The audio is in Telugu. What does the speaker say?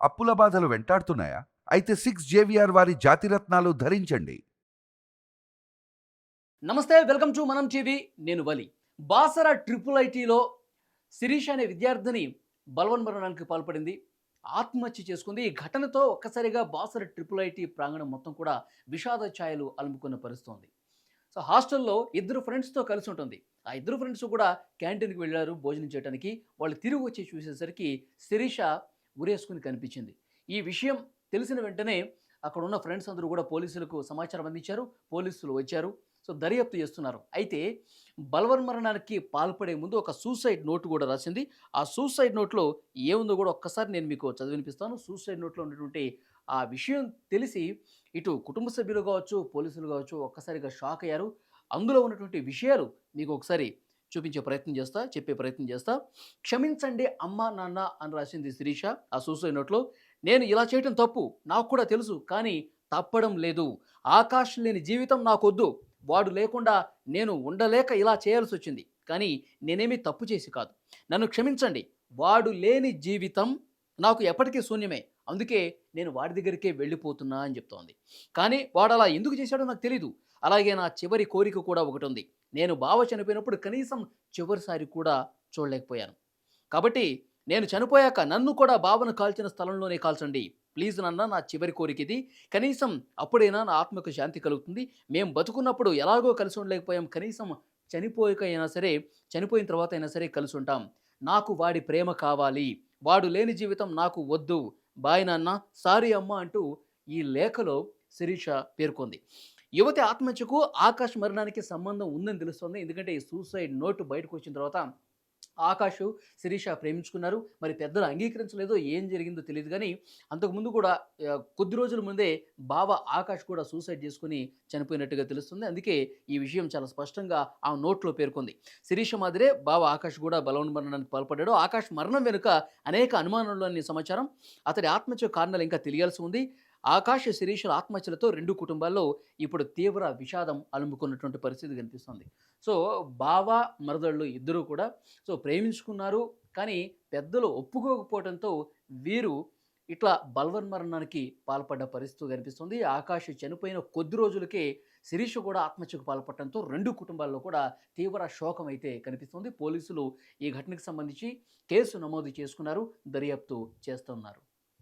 అప్పుల బాధలు వెంటాడుతున్నాయా? అయితే సిక్స్ జేవిఆర్ వారి జాతిరత్నాలు ధరించండి. నమస్తే వెల్కమ్ టు మనం టీవీ. నేను వలి. బాసర ట్రిపుల్ ఐటీలో శిరీష్ అనే విద్యార్థిని బలవన్మరణానికి పాల్పడింది. ఆత్మహత్య చేసుకుంది. ఈ ఘటనతో ఒక్కసారిగా బాసర ట్రిపుల్ ఐటీ ప్రాంగణం మొత్తం కూడా విషాద ఛాయలు అలుముకున్న పరిస్థితుంది. సో హాస్టల్లో ఇద్దరు ఫ్రెండ్స్తో కలిసి ఉంటుంది. ఆ ఇద్దరు ఫ్రెండ్స్ కూడా క్యాంటీన్కి వెళ్ళారు భోజనం చేయడానికి వాళ్ళు తిరిగి వచ్చి చూసేసరికి శిరీష ఉరేసుకుని కనిపించింది. ఈ విషయం తెలిసిన వెంటనే అక్కడ ఉన్న ఫ్రెండ్స్ అందరూ కూడా పోలీసులకు సమాచారం అందించారు పోలీసులు వచ్చారు. సో దర్యాప్తు చేస్తున్నారు. అయితే బలవన్మరణానికి పాల్పడే ముందు ఒక సూసైడ్ నోట్ కూడా రాసింది. ఆ సూసైడ్ నోట్లో ఏముందో కూడా ఒక్కసారి నేను మీకు చదివినిపిస్తాను సూసైడ్ నోట్లో ఉన్నటువంటి ఆ విషయం తెలిసి ఇటు కుటుంబ సభ్యులు కావచ్చు పోలీసులు కావచ్చు ఒక్కసారిగా షాక్ అయ్యారు. అందులో ఉన్నటువంటి విషయాలు మీకు ఒకసారి చూపించే ప్రయత్నం చేస్తా చెప్పే ప్రయత్నం చేస్తా. క్షమించండి అమ్మ నాన్న అని రాసింది శిరీష ఆ సూసైడ్ నోట్లో. నేను ఇలా చేయటం తప్పు నాకు కూడా తెలుసు కానీ తప్పడం లేదు. ఆకాశం లేని జీవితం నాకొద్దు. వాడు లేకుండా నేను ఉండలేక ఇలా చేయాల్సి వచ్చింది కానీ నేనేమీ తప్పు చేసి కాదు. నన్ను క్షమించండి వాడు లేని జీవితం నాకు ఎప్పటికీ శూన్యమే. అందుకే నేను వాడి దగ్గరికే వెళ్ళిపోతున్నా అని చెప్తోంది. కానీ వాడు అలా ఎందుకు చేశాడో నాకు తెలీదు. అలాగే నా చివరి కోరిక కూడా ఒకటి ఉంది. నేను బావ చనిపోయినప్పుడు కనీసం చివరిసారి కూడా చూడలేకపోయాను. కాబట్టి నేను చనిపోయాక నన్ను కూడా బావను కాల్చిన స్థలంలోనే కాల్చండి. ప్లీజ్ నాన్న నా చివరి కోరిక ఇది. కనీసం అప్పుడైనా నా ఆత్మకు శాంతి కలుగుతుంది. మేము బతుకున్నప్పుడు ఎలాగో కలిసి ఉండలేకపోయాం. కనీసం చనిపోయాక అయినా సరే చనిపోయిన తర్వాత అయినా సరే కలిసి ఉంటాం. నాకు వాడి ప్రేమ కావాలి. వాడు లేని జీవితం నాకు వద్దు. బాయ్ నాన్న సారీ అమ్మ అంటూ ఈ లేఖలో శిరీష పేర్కొంది. యువతి ఆత్మహత్యకు ఆకాశ్ మరణానికి సంబంధం ఉందని తెలుస్తోంది. ఎందుకంటే ఈ సూసైడ్ నోటు బయటకు వచ్చిన తర్వాత ఆకాష్ శిరీష ప్రేమించుకున్నారు. మరి పెద్దలు అంగీకరించలేదో. ఏం జరిగిందో తెలియదు కానీ అంతకుముందు కూడా కొద్ది రోజుల ముందే బావ ఆకాష్ కూడా సూసైడ్ చేసుకుని చనిపోయినట్టుగా తెలుస్తుంది. అందుకే ఈ విషయం చాలా స్పష్టంగా ఆ నోట్లో పేర్కొంది. శిరీష మాదిరే బావ ఆకాష్ కూడా బలవన్ మరణానికి పాల్పడ్డాడు. ఆకాష్ మరణం వెనుక అనేక అనుమానాలు సమాచారం. అతడి ఆత్మహత్య కారణాలు ఇంకా తెలియాల్సి ఉంది. ఆకాశ శిరీషుల ఆత్మహత్యలతో రెండు కుటుంబాల్లో ఇప్పుడు తీవ్ర విషాదం అలుముకున్నటువంటి పరిస్థితి కనిపిస్తుంది. సో బావ మరదళ్ళు ఇద్దరూ కూడా సో ప్రేమించుకున్నారు. కానీ పెద్దలు ఒప్పుకోకపోవడంతో వీరు ఇట్లా బల్వన్ మరణానికి పాల్పడ్డ పరిస్థితి కనిపిస్తుంది. ఆకాశ చనిపోయిన కొద్ది రోజులకే శిరీష్ కూడా ఆత్మహత్యకు పాల్పడటంతో రెండు కుటుంబాల్లో కూడా తీవ్ర శోకం అయితే కనిపిస్తుంది. పోలీసులు ఈ ఘటనకు సంబంధించి కేసు నమోదు చేసుకున్నారు దర్యాప్తు చేస్తున్నారు.